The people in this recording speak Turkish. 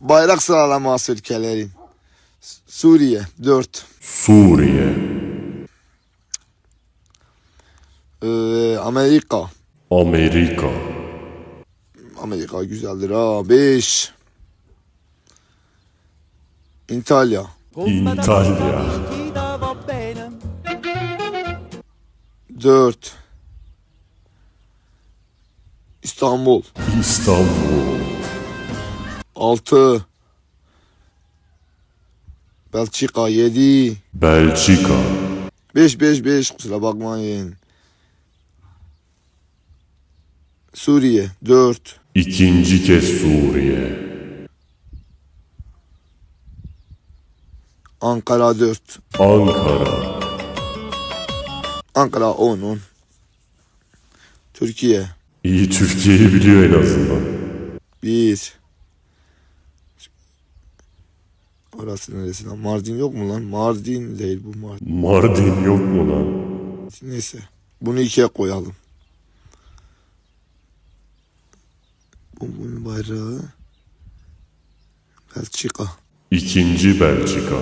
Bayrak sıralaması ülkelerin. Suriye 4. Suriye, Ee, Amerika. Amerika, Amerika güzeldir ha. 5. İtalya. İtalya, va bene. 4. İstanbul. İstanbul, 6. Belçika 7. Belçika, 5 5 5 kusura bakmayın. Suriye 4. ikinci kez Suriye, Ankara 4. Ankara, Ankara 10 10. Türkiye iyi Türkiye'yi biliyor en azından. 1. Orası neresi lan? Mardin yok mu lan? Mardin değil bu Mardin. Mardin yok mu lan? Neyse. Bunu ikiye koyalım. Bu bunun bayrağı. Belçika. İkinci Belçika,